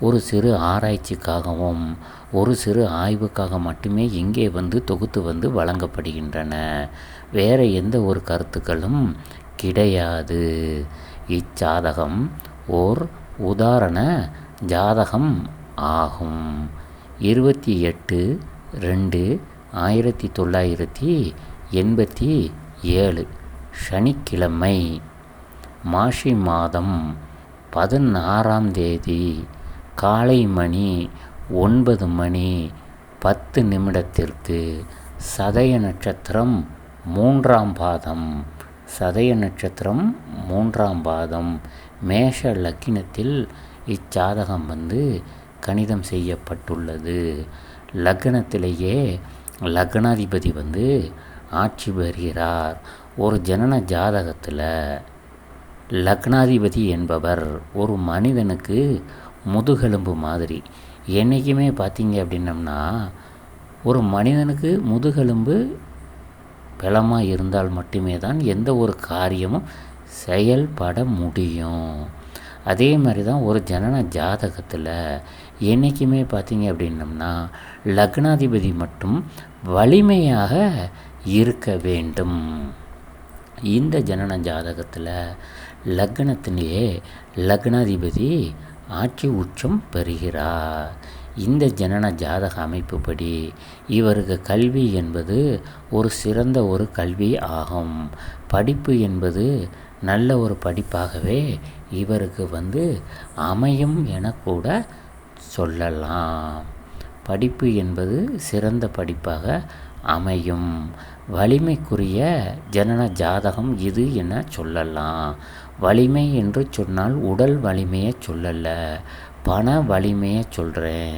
ஒரு சிறு ஆராய்ச்சிக்காகவும் ஒரு சிறு ஆய்வுக்காக மட்டுமே இங்கே வந்து தொகுத்து வந்து வழங்கப்படுகின்றன. வேறு எந்த ஒரு கருத்துக்களும் கிடையாது. இச்சாதகம் ஓர் உதாரண ஜாதகம் ஆகும். இருபத்தி எட்டு ரெண்டு ஆயிரத்தி தொள்ளாயிரத்தி எண்பத்தி ஏழு சனிக்கிழமை மாசி மாதம் பதினாறாம் தேதி காலை மணி ஒன்பது மணி பத்து நிமிடத்திற்கு சதய நட்சத்திரம் மூன்றாம் பாதம். சதய நட்சத்திரம் மூன்றாம் பாதம். மேஷ லக்கினத்தில் இச்சாதகம் வந்து கணிதம் செய்யப்பட்டுள்ளது. லக்னத்திலேயே லக்னாதிபதி வந்து ஆட்சி பெறுகிறார். ஒரு ஜனன ஜாதகத்தில் லக்னாதிபதி என்பவர் ஒரு மனிதனுக்கு முதுகெலும்பு மாதிரி. என்றைக்குமே பார்த்தீங்க அப்படின்னம்னா ஒரு மனிதனுக்கு முதுகெலும்பு பலமாக இருந்தால் மட்டுமே தான் எந்த ஒரு காரியமும் செயல்பட முடியும். அதே மாதிரி தான் ஒரு ஜனன ஜாதகத்தில் என்றைக்குமே பார்த்தீங்க அப்படின்னம்னா லக்னாதிபதி மட்டும் வலிமையாக இருக்க வேண்டும். இந்த ஜனன ஜாதகத்தில் லக்னத்திலேயே லக்னாதிபதி ஆட்சி உச்சம் பெறுகிறார். இந்த ஜனன ஜாதக அமைப்புப்படி இவருக்கு கல்வி என்பது ஒரு சிறந்த ஒரு கல்வி ஆகும். படிப்பு என்பது நல்ல ஒரு படிப்பாகவே இவருக்கு வந்து அமையும் என கூட சொல்லலாம். படிப்பு என்பது சிறந்த படிப்பாக அமையும். வலிமைக்குரிய ஜனன ஜாதகம் இது என சொல்லலாம். வலிமை என்று சொன்னால் உடல் வலிமையை சொல்லலை. பண வலிமையை சொல்கிறேன்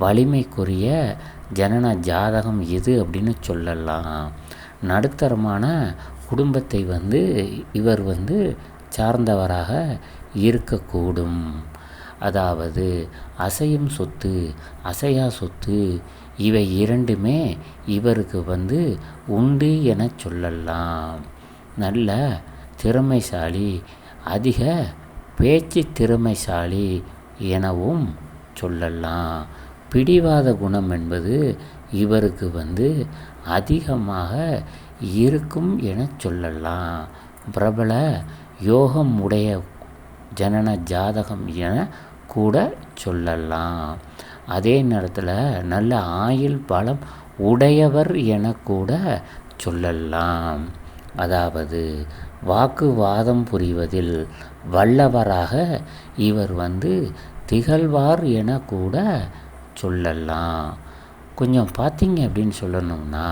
வலிமைக்குரிய ஜனன ஜாதகம் எது அப்படின்னு சொல்லலாம். நடுத்தரமான குடும்பத்தை வந்து இவர் வந்து சார்ந்தவராக இருக்கக்கூடும். அதாவது அசையும் சொத்து அசையா சொத்து இவை இரண்டுமே இவருக்கு வந்து உண்டு என சொல்லலாம். நல்ல திறமைசாலி அதிக பேச்சு திறமைசாலி எனவும் சொல்லலாம். பிடிவாத குணம் என்பது இவருக்கு வந்து அதிகமாக இருக்கும் என சொல்லலாம். பிரபல யோகம் உடைய ஜனன ஜாதகம் என கூட சொல்லலாம். அதே நேரத்தில் நல்ல ஆயுள் பலம் உடையவர் என கூட சொல்லலாம். அதாவது வாக்குவாதம் புரிவதில் வல்லவராக இவர் வந்து திகழ்வார் என கூட சொல்லலாம். கொஞ்சம் பார்த்தீங்க அப்படின்னு சொல்லணும்னா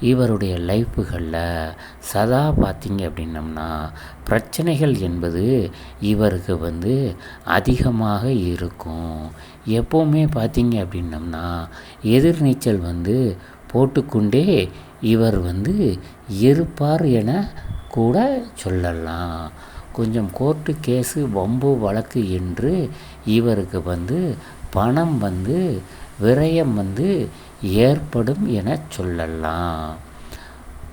இவருடைய லைஃப்புகளில் சதா பார்த்தீங்க அப்படின்னம்னா பிரச்சனைகள் என்பது இவருக்கு வந்து அதிகமாக இருக்கும். எப்போவுமே பார்த்தீங்க அப்படின்னம்னா எதிர்நீச்சல் வந்து போட்டுக்கொண்டே இவர் வந்து இருப்பார் என கூட சொல்லலாம். கொஞ்சம் கோர்ட்டு கேஸு வம்பு வழக்கு என்று இவருக்கு வந்து பணம் வந்து விரயம் வந்து ஏற்படும் என சொல்லலாம்.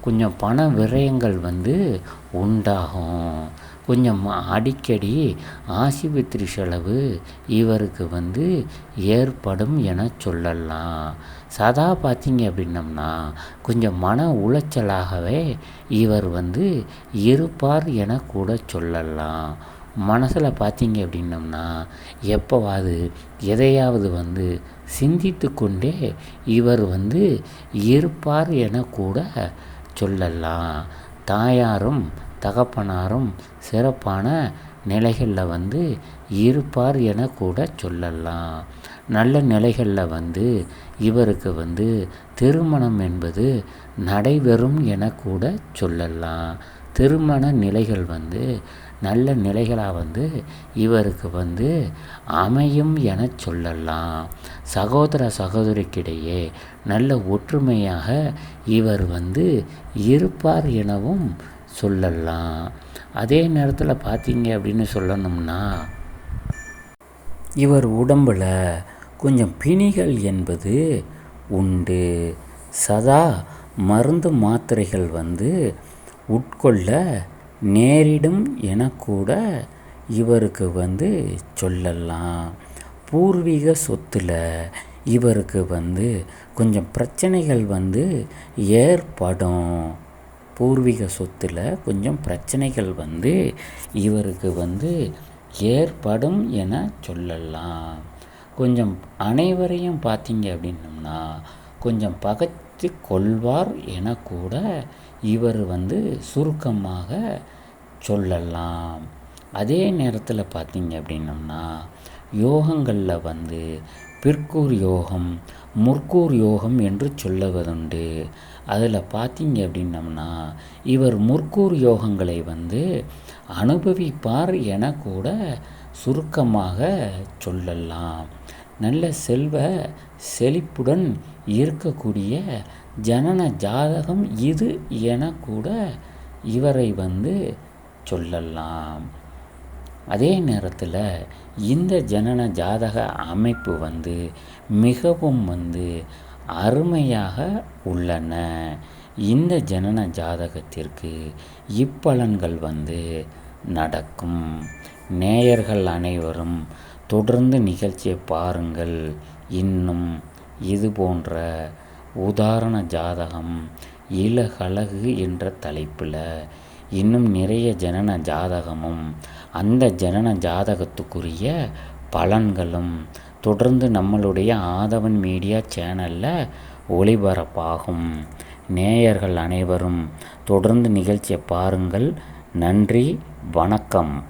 கொஞ்சம் பண விரயங்கள் வந்து உண்டாகும். கொஞ்சம் அடிக்கடி ஆசிபத்திரி செலவு இவருக்கு வந்து ஏற்படும் என சொல்லலாம். சதா பார்த்தீங்க அப்படின்னம்னா கொஞ்சம் மன உளைச்சலாகவே இவர் வந்து இருப்பார் என கூட சொல்லலாம். மனசில் பார்த்தீங்க அப்படின்னம்னா எப்போவாது எதையாவது வந்து சிந்தித்து கொண்டே இவர் வந்து இருப்பார் என கூட சொல்லலாம். தாயாரும் தகப்பனாரும் சிறப்பான நிலைகளில் வந்து இருப்பார் என கூட சொல்லலாம். நல்ல நிலைகளில் வந்து இவருக்கு வந்து திருமணம் என்பது நடைபெறும் என கூட சொல்லலாம். திருமண நிலைகள் வந்து நல்ல நிலைகளாக வந்து இவருக்கு வந்து அமையும் என சொல்லலாம். சகோதர சகோதரிக்கிடையே நல்ல ஒற்றுமையாக இவர் வந்து இருப்பார் எனவும் சொல்லலாம். அதே நேரத்தில் பார்த்தீங்க அப்படின்னு சொல்லணும்னா இவர் உடம்பில் கொஞ்சம் பிணிகள் என்பது உண்டு. சதா மருந்து மாத்திரைகள் வந்து உட்கொள்ள நேரிடும் என கூட இவருக்கு வந்து சொல்லலாம். பூர்வீக சொத்தில் இவருக்கு வந்து கொஞ்சம் பிரச்சனைகள் வந்து ஏற்படும். பூர்வீக சொத்தில் கொஞ்சம் பிரச்சனைகள் வந்து இவருக்கு வந்து ஏற்படும் என சொல்லலாம். கொஞ்சம் அனைவரையும் பார்த்தீங்க அப்படின்னம்னா கொஞ்சம் பகைத்து கொள்வார் என கூட இவர் வந்து சுருக்கமாக சொல்லலாம். அதே நேரத்தில் பார்த்தீங்க அப்படின்னம்னா யோகங்களில் வந்து பிற்கூர் யோகம் முற்கூர் யோகம் என்று சொல்லுவதுண்டு. அதில் பார்த்தீங்க அப்படின்னம்னா இவர் முற்கூர் யோகங்களை வந்து அனுபவிப்பார் என கூட சுருக்கமாக சொல்லலாம். நல்ல செல்வ செழிப்புடன் இருக்கக்கூடிய ஜனன ஜாதகம் இது என கூட இவரை வந்து சொல்லலாம். அதே நேரத்தில் இந்த ஜனன ஜாதக அமைப்பு வந்து மிகவும் வந்து அருமையாக உள்ளன. இந்த ஜனன ஜாதகத்திற்கு இப்பலன்கள் வந்து நடக்கும். நேயர்கள் அனைவரும் தொடர்ந்து நிகழ்ச்சியை பாருங்கள். இன்னும் இது போன்ற உதாரண ஜாதகம் இலகழகு என்ற தலைப்பில் இன்னும் நிறைய ஜனன ஜாதகமும் அந்த ஜனன ஜாதகத்துக்குரிய பலன்களும் தொடர்ந்து நம்மளுடைய ஆதவன் மீடியா சேனலில் ஒளிபரப்பாகும். நேயர்கள் அனைவரும் தொடர்ந்து நிகழ்ச்சியை பாருங்கள். நன்றி வணக்கம்.